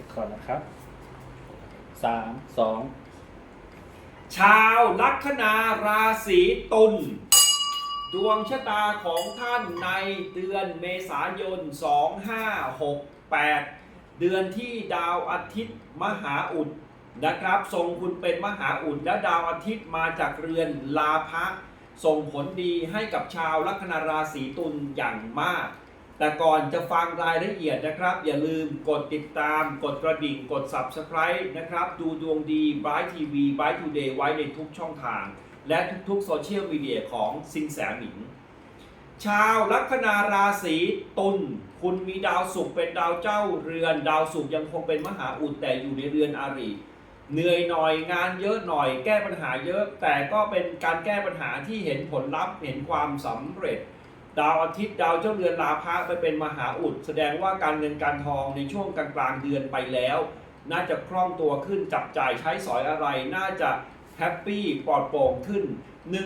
ช็คก่อนนะครับสามสองชาวลัคนาราศีตุลดวงชะตาของท่านในเดือนเมษายน 2568 เดือนที่ดาวอาทิตย์มหาอุดนะครับทรงคุณเป็นมหาอุดและดาวอาทิตย์มาจากเรือนลาภะส่งผลดีให้กับชาวลัคนาราศีตุลอย่างมาก แต่ก่อนจะฟังรายละเอียดนะครับ อย่าลืมกดติดตาม กดกระดิ่ง กด Subscribe นะครับ ดูดวงดี Bright TV Bright Today ไว้ในทุกช่องทาง และทุกๆโซเชียลมีเดียของสินแสหมิง ชาวลัคนาราศีตุลคุณมีดาวศุกร์เป็นดาวเจ้าเรือน ดาวศุกร์ยังคงเป็นมหาอุดแต่อยู่ในเรือนอาริเหนื่อยหน่อยงานเยอะหน่อยแก้ปัญหาเยอะ แต่ก็เป็นการแก้ปัญหาที่เห็นผลลัพธ์เห็นความสำเร็จ ดาวอาทิตย์ดาวเจ้าเรือนลาภะไปเป็นมหาอุด แสดงว่าการเงินการทองในช่วงกลางกลางๆเดือนไปแล้ว น่าจะคล่องตัวขึ้นจับจ่ายใช้สอยอะไร น่าจะแฮปปี้ปลอดโปร่งขึ้น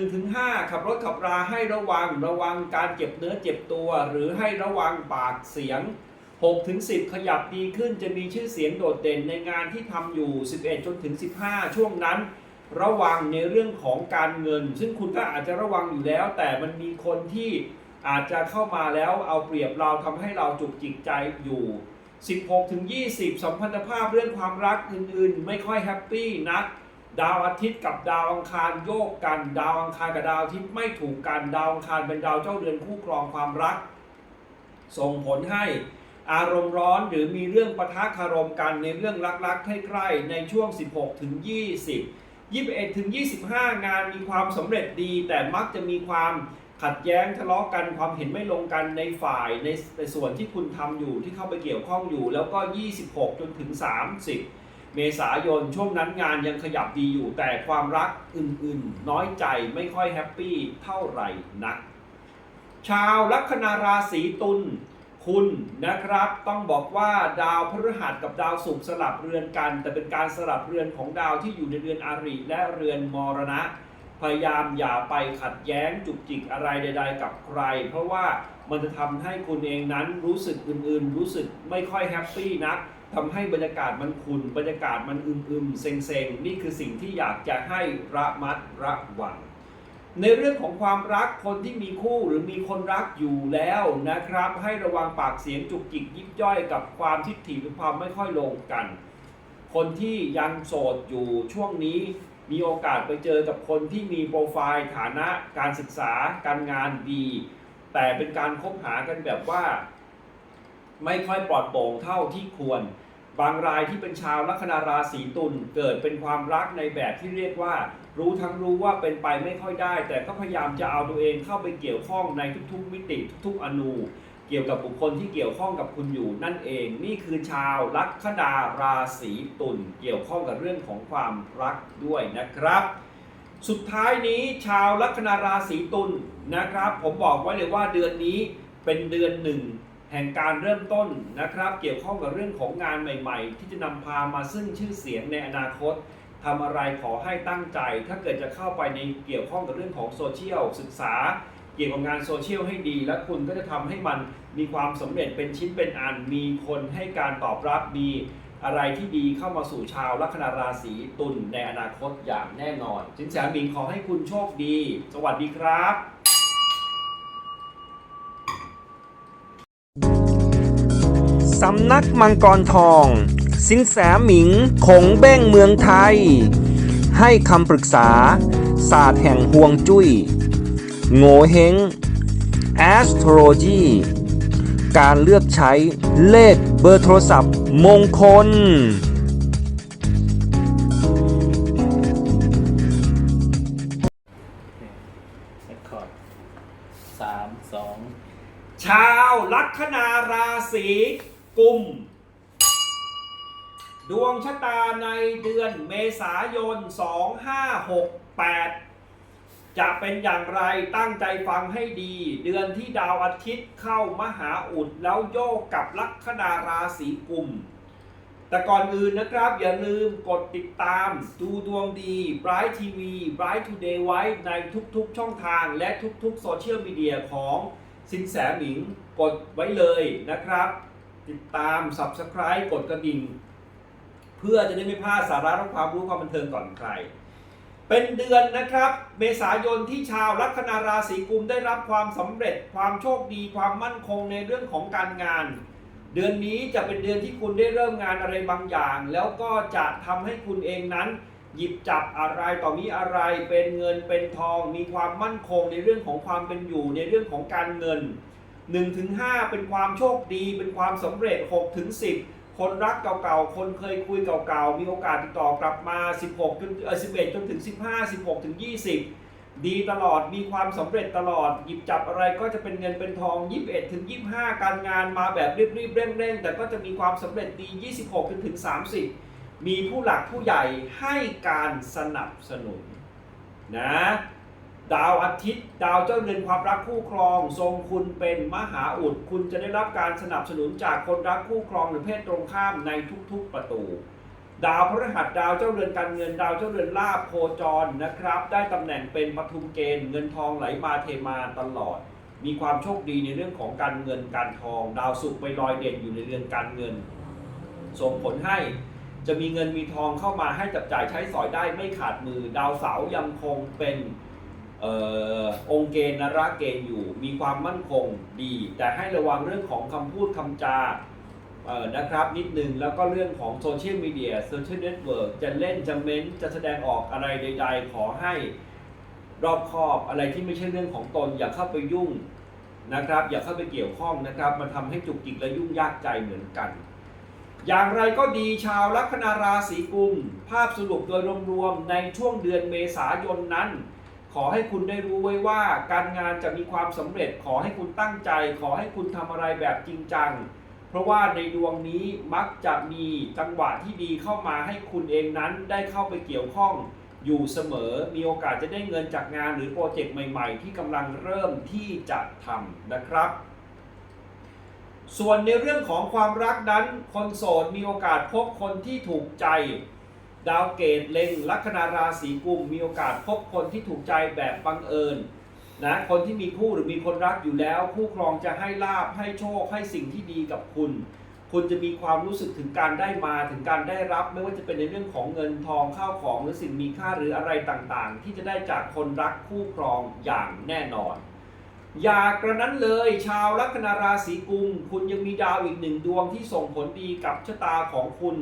1-5 ขับรถขับราให้ระวังระวังการเจ็บเนื้อเจ็บตัว หรือให้ระวังปากเสียง 6-10 ขยับดีขึ้นจะมีชื่อเสียงโดดเด่นในงานที่ทำอยู่ 11จนถึง15 ช่วงนั้นระวังในเรื่องของการเงิน ซึ่งคุณก็อาจจะระวังอยู่แล้ว แต่มันมีคนที่ อาจจะเข้ามาแล้วเอาเปรียบเราทำให้เราจุกจิกใจอยู่ 16ถึง20 สัมพันธภาพเรื่องความรักอื่นๆ ไม่ค่อยแฮปปี้นัก ดาวอาทิตย์กับดาวอังคารโยกกัน ดาวอังคารกับดาวอาทิตย์ไม่ถูกกัน ดาวอังคารเป็นดาวเจ้าเรือนคู่ครองความรัก ส่งผลให้อารมณ์ร้อนหรือมีเรื่องปะทะคารมกันในเรื่องรักๆใกล้ๆในช่วง 16ถึง20 21ถึง25 งานมีความสำเร็จดีแต่มักจะมีความ ขัดแย้งทะเลาะกันความเห็นไม่ลงกันในฝ่ายในในส่วนที่คุณทำอยู่ที่เข้าไปเกี่ยวข้องอยู่ แล้วก็ 26 จนถึง 30 เมษายนช่วงนั้นงานยังขยับดีอยู่ แต่ความรักอื่นๆ น้อยใจไม่ค่อยแฮปปี้เท่าไหร่นัก ชาวลัคนาราศีตุลคุณนะครับต้องบอกว่าดาวพฤหัสกับดาวศุกร์สลับเรือนกัน แต่เป็นการสลับเรือนของดาวที่อยู่ในเรือนอาริและเรือนมรณะ พยายามอย่าไปขัดแย้งจุกจิกอะไรใด ๆ กับใคร เพราะว่ามันจะทำให้คุณเองนั้นรู้สึกอื่นๆ รู้สึกไม่ค่อยแฮปปี้นักทำให้บรรยากาศมันขุ่นบรรยากาศมันอึมๆเซ็งๆ นี่คือสิ่งที่อยากจะให้ระมัดระวังในเรื่องของความรักคนที่มีคู่หรือมีคนรักอยู่แล้วนะครับ ให้ระวังปากเสียงจุกจิกยิบย่อยกับความทิฏฐิหรือความไม่ค่อยลงกัน คนที่ยังโสดอยู่ช่วงนี้ มีโอกาสไปเจอกับคนที่มีโปรไฟล์ฐานะการศึกษาการงานดี แต่เป็นการคบหากันแบบว่า ไม่ค่อยปลอดโปร่งเท่าที่ควร บางรายที่เป็นชาวลัคนาราศีตุลเกิดเป็นความรักในแบบที่เรียกว่า รู้ทั้งรู้ว่าเป็นไปไม่ค่อยได้ แต่ก็พยายามจะเอาตัวเองเข้าไปเกี่ยวข้องในทุกๆมิติทุก ๆ อนู เกี่ยวกับบุคคลที่เกี่ยวข้องกับคุณอยู่นั่นเอง นี่คือชาวลัคนาราศีตุลเกี่ยวข้องกับเรื่องของความรักด้วยนะครับ สุดท้ายนี้ชาวลัคนาราศีตุลนะครับ ผมบอกไว้เลยว่าเดือนนี้เป็นเดือนหนึ่งแห่งการเริ่มต้นนะครับ เกี่ยวข้องกับเรื่องของงานใหม่ๆ ที่จะนำพามาซึ่งชื่อเสียงในอนาคตทำอะไรขอให้ตั้งใจ ถ้าเกิดจะเข้าไปในเกี่ยวข้องกับเรื่องของโซเชียลศึกษา เกี่ยวกับงานโซเชียลให้ดี และคุณก็จะทำให้มันมีความสำเร็จเป็นชิ้นเป็นอัน มีคนให้การตอบรับมีอะไรที่ดีเข้ามาสู่ชาวลัคนาราศีตุลในอนาคตอย่างแน่นอนสินแสหมิงขอให้คุณโชคดี สวัสดีครับสำนักมังกรทอง สินแสหมิงคงเบ้งเมืองไทย ให้คำปรึกษา ศาสตร์แห่งห่วงจุย้ย โง่เฮง astrology การเลือกใช้เลขเบอร์โทรศัพท์ มงคลเช็คก่อนสามสองชาวลัคนาราศีกุม ดวงชะตาในเดือนเมษายน 2568 จะเป็นอย่างไรตั้งใจฟังให้ดี เดือนที่ดาวอาทิตย์เข้ามหาอุดแล้วโยกกับลัคนาราศีกุม แต่ก่อนอื่นนะครับอย่าลืมกดติดตาม ดูดวงดี Bright TV Bright Today ไว้ในทุกๆช่องทางและทุกๆโซเชียลมีเดียของสินแสหมิงกดไว้เลยนะครับ ติดตาม Subscribe กดกระดิ่ง เพื่อจะได้ไม่พลาดสาระและความรู้ความบันเทิงก่อนใคร เป็นเดือนนะครับ เมษายนที่ชาวลัคนาราศีกุมได้รับความสำเร็จ ความโชคดี ความมั่นคงในเรื่องของการงาน เดือนนี้จะเป็นเดือนที่คุณได้เริ่มงานอะไรบางอย่าง แล้วก็จะทำให้คุณเองนั้น หยิบจับอะไรต่อมีอะไร เป็นเงินเป็นทอง มีความมั่นคงในเรื่องของความเป็นอยู่ในเรื่องของการเงิน 1-5 เป็นความโชคดี เป็นความสำเร็จ 6-10 คนรักเก่าๆ คนเคยคุยเก่าๆ มีโอกาสติดต่อกลับมา 16จนเออ11 จนถึง 15 16 ถึง 20 ดีตลอด มีความสำเร็จตลอด หยิบจับอะไรก็จะเป็นเงินเป็นทอง 21 ถึง 25 การงานมาแบบรีบๆ เร่งๆ แต่ก็จะมีความสำเร็จดี 26 จนถึง 30 มีผู้หลักผู้ใหญ่ให้การสนับสนุนนะ ดาวอาทิตย์ ดาวเจ้าเรือนความรักคู่ครอง ทรงคุณเป็นมหาอุด คุณจะได้รับการสนับสนุนจากคนรักคู่ครองหรือเพศตรงข้ามในทุกๆประตู ดาวพฤหัสดาวเจ้าเรือนการเงิน ดาวเจ้าเรือนลาภโคจรนะครับ ได้ตำแหน่งเป็นปทุมเกณฑ์เงินทองไหลมาเทมาตลอด มีความโชคดีในเรื่องของการเงินการทอง ดาวสุขไปลอยเด่นอยู่ในเรือนการเงิน ส่งผลให้จะมีเงินมีทองเข้ามาให้จับจ่ายใช้สอยได้ไม่ขาดมือ ดาวเสาร์ยังคงเป็น ออองค์เกณฑ์นราเกณฑ์อยู่ มีความมั่นคงดี แต่ให้ระวังเรื่องของคำพูดคำจาออนะครับนิดนึง แล้วก็เรื่องของโซเชียลมีเดียโซเชียลเน็ตเวิร์กจะเล่นจะเม้นจะแสดงออกอะไรใด ๆ ขอให้รอบคอบอะไรที่ไม่ใช่เรื่องของตนอย่าเข้าไปยุ่งนะครับ อย่าเข้าไปเกี่ยวข้องนะครับ มันทำให้จุกจิกและยุ่งยากใจเหมือนกัน อย่างไรก็ดีชาวลัคนาราศีกุม ภาพสรุปโดยรวมๆในช่วงเดือนเมษายนนั้น ขอให้คุณได้รู้ไว้ว่าการงานจะมีความสำเร็จ ขอให้คุณตั้งใจ ขอให้คุณทำอะไรแบบจริงจัง เพราะว่าในดวงนี้มักจะมีจังหวะที่ดีเข้ามาให้คุณเองนั้นได้เข้าไปเกี่ยวข้องอยู่เสมอ มีโอกาสจะได้เงินจากงานหรือโปรเจกต์ใหม่ๆ ที่กำลังเริ่มที่จะทำนะครับ ส่วนในเรื่องของความรักนั้น คนโสดมีโอกาสพบคนที่ถูกใจ ดาวเกตเล็งลัคนาราศีกุมมีโอกาสพบคนที่ถูกใจแบบบังเอิญนะคนที่มีคู่หรือมีคนรักอยู่แล้ว คู่ครองจะให้ลาบให้โชคให้สิ่งที่ดีกับคุณ คุณจะมีความรู้สึกถึงการได้มาถึงการได้รับ ไม่ว่าจะเป็นในเรื่องของเงินทองข้าวของหรือสิ่งมีค่าหรืออะไรต่างๆ ที่จะได้จากคนรักคู่ครองอย่างแน่นอน อย่ากระนั้นเลยชาวลัคนาราศีกุม คุณยังมีดาวอีกหนึ่งดวงที่ส่งผลดีกับชะตาของคุณ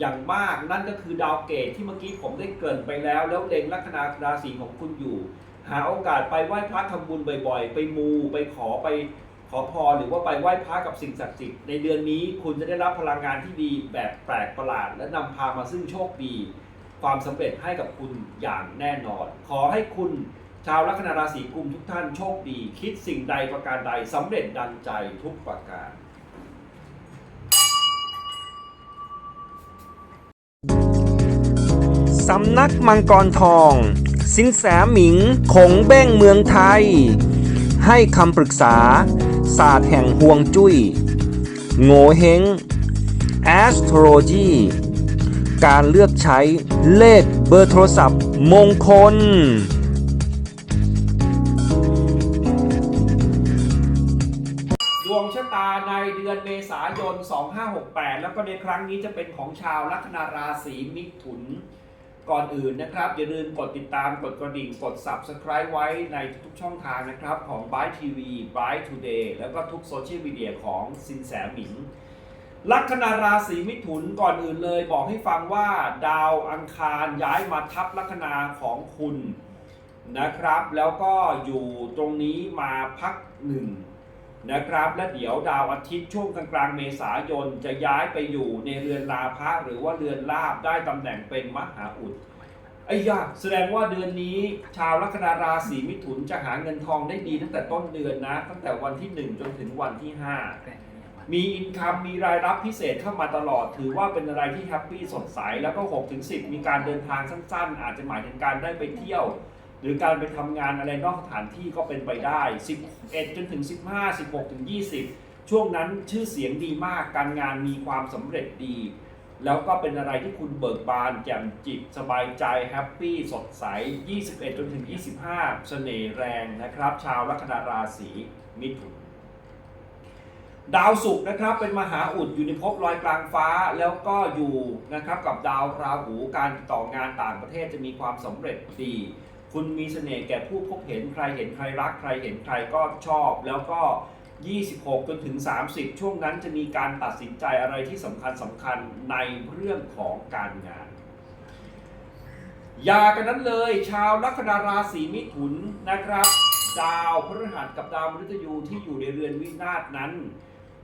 อย่างมากนั่นก็คือดาวเกตที่เมื่อกี้ผมได้เกริ่นไปแล้ว แล้วเล็งลัคนาราศีของคุณอยู่ หาโอกาสไปไหว้พระทำบุญบ่อยๆ ไปมูไปขอไปขอพรหรือว่าไปไหว้พระกับสิ่งศักดิ์สิทธิ์ในเดือนนี้คุณจะได้รับพลังงานที่ดีแบบแปลกประหลาด และนำพามาซึ่งโชคดี ความสำเร็จให้กับคุณอย่างแน่นอน ขอให้คุณชาวลัคนาราศีกุมทุกท่านโชคดี คิดสิ่งใดประการใดสำเร็จดังใจทุกประการ สำนักมังกรทอง สินแสหมิงคงเบ้งเมืองไทย ให้คำปรึกษา ศาสตร์แห่งห่วงจุย้ย โงเฮง Astrology การเลือกใช้เลขเบอร์โทรศัพท์มงคล ดวงชะตาในเดือนเมษายน 2568 แล้วก็ในครั้งนี้จะเป็นของชาวลัคนาราศีมิถุน ก่อนอื่นนะครับ อย่าลืมกดติดตามกดกระดิ่งกด Subscribe ไว้ในทุกช่องทางนะครับ ของ b y TV b y Today แล้วก็ทุกโซเชียลมีเดียของสินแสหมิง ลัคนาราศีมิถุนก่อนอื่นเลยบอกให้ฟังว่าดาวอังคารย้ายมาทับลัคนาของคุณนะครับ แล้วก็อยู่ตรงนี้มาพักหนึ่ง นะครับ และเดี๋ยวดาวอาทิตย์ช่วงกลางๆเมษายนจะย้ายไปอยู่ในเรือนลาภะหรือว่าเรือนลาบได้ตำแหน่งเป็นมหาอุดไอ้ยาแสดงว่าเดือนนี้ชาวลัคนาราศีมิถุนจะหาเงินทองได้ดีตั้งแต่ต้นเดือนนะ ตั้งแต่วันที่ 1 จนถึงวันที่ 5 มีอินคัมมีรายรับพิเศษเข้ามาตลอด ถือว่าเป็นอะไรที่แฮปปี้สดใส แล้วก็6ถึง10 มีการเดินทางสั้นๆ อาจจะหมายถึงการได้ไปเที่ยว หรือการไปทำงานอะไรนอกสถานที่ก็เป็นไปได้ 11 จนถึง 15 16 ถึง 20 ช่วงนั้นชื่อเสียงดีมาก การงานมีความสำเร็จดี แล้วก็เป็นอะไรที่คุณเบิกบาน แจ่มจิต สบายใจ แฮปปี้ สดใส 21 จนถึง 25 เสน่ห์แรงนะครับ ชาวลัคนาราศีมิถุนดาวศุกร์นะครับเป็นมหาอุดอยู่ในภพลอยกลางฟ้าแล้วก็อยู่นะครับกับดาวราหูการต่องานต่างประเทศจะมีความสำเร็จดี คุณมีเสน่ห์แก่ผู้พบเห็นใครเห็นใครรัก ใครเห็นใครก็ชอบ แล้วก็ 26 จนถึง 30 ช่วงนั้นจะมีการตัดสินใจอะไรที่สำคัญสำคัญในเรื่องของการงาน อย่ากันนั้นเลย ชาวลัคนาราศีมิถุนนะครับ ดาวพฤหัสกับดาวมฤตยูที่อยู่ในเรือนวินาศนั้น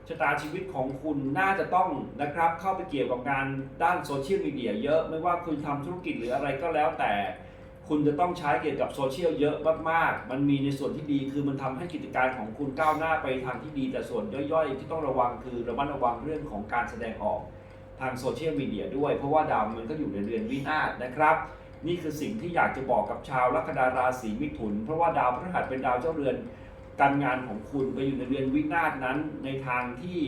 ชะตาชีวิตของคุณน่าจะต้องนะครับเข้าไปเกี่ยวกับงานด้านโซเชียลมีเดียเยอะไม่ว่าคุณทำธุรกิจหรืออะไรก็แล้วแต่ คุณจะต้องใช้เกี่ยวกับโซเชียลเยอะมากๆ มันมีในส่วนที่ดีคือมันทำให้กิจการของคุณก้าวหน้าไปทางที่ดี แต่ส่วนย่อยๆ ที่ต้องระวังคือระมัดระวังเรื่องของการแสดงออกทางโซเชียลมีเดียด้วย เพราะว่าดาวมันก็อยู่ในเรือนวินาศนะครับ นี่คือสิ่งที่อยากจะบอกกับชาวลัคนาราศีมิถุน เพราะว่าดาวพฤหัสเป็นดาวเจ้าเรือนการงานของคุณไปอยู่ในเรือนวินาศนั้นในทางที่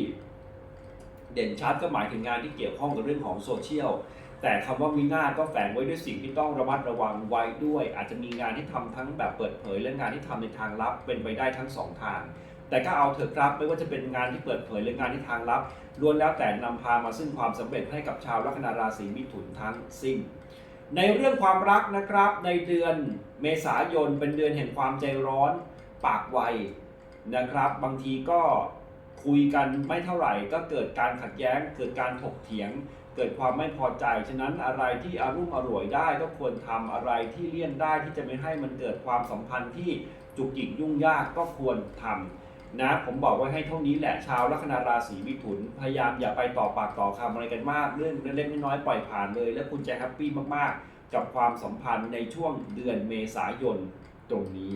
เด่นชัดก็หมายถึงงานที่เกี่ยวข้องกับเรื่องของโซเชียล แต่คำว่าวินาศก็แฝงไว้ด้วยสิ่งที่ต้องระมัดระวังไว้ด้วย อาจจะมีงานที่ทำทั้งแบบเปิดเผย และงานที่ทำในทางลับเป็นไปได้ทั้งสองทาง แต่ก็เอาเถอะครับไม่ว่าจะเป็นงานที่เปิดเผยหรืองานที่ทางลับล้วนแล้วแต่นำพามาซึ่งความสำเร็จให้กับชาวลัคนาราศีมิถุนทั้งสิ้นในเรื่องความรักนะครับในเดือนเมษายนเป็นเดือนแห่งความใจร้อน ปากไวนะครับ บางทีก็คุยกันไม่เท่าไหร่ก็เกิดการขัดแย้ง เกิดการถกเถียง เกิดความไม่พอใจ ฉะนั้นอะไรที่อารุ่มอร่วยได้ก็ควรทำอะไรที่เลี่ยงได้ที่จะไม่ให้มันเกิดความสัมพันธ์ที่จุกจิกยุ่งยากก็ควรทำนะผมบอกไว้ให้เท่านี้แหละชาวลัคนาราศีมิถุน พยายามอย่าไปต่อปากต่อคำอะไรกันมาก เรื่องเล็กๆน้อยๆปล่อยผ่านเลย และคุณจะแฮปปี้มากๆ กับความสัมพันธ์ในช่วงเดือนเมษายนตรงนี้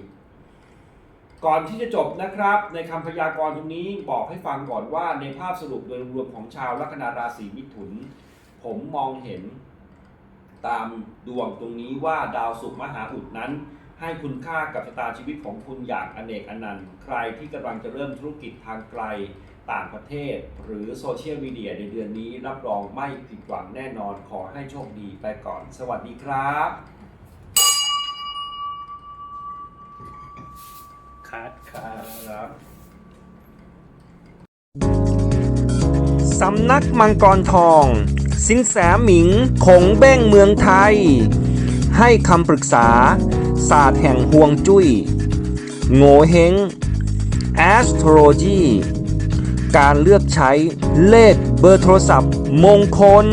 ก่อนที่จะจบนะครับ ในคำพยากรณ์ตรงนี้บอกให้ฟังก่อนว่าในภาพสรุปโดยรวมของชาวลัคนาราศีมิถุน ผมมองเห็น ตามดวงตรงนี้ว่าดาวศุกร์มหาอุดนั้น ให้คุณค่ากับชะตาชีวิตของคุณอย่างอเนกอนันต์ ใครที่กำลังจะเริ่มธุรกิจทางไกลต่างประเทศ หรือโซเชียลมีเดียในเดือนนี้ รับรองไม่ผิดหวังแน่นอนขอให้โชคดีไปก่อน สวัสดีครับคัดครับสำนักมังกรทอง สินแสหมิงคงเบ้งเมืองไทย ให้คำปรึกษา ศาสตร์แห่งห่วงจุย้ย โง่เฮง astrology การเลือกใช้เลขเบอร์โทรศัพท์มงคล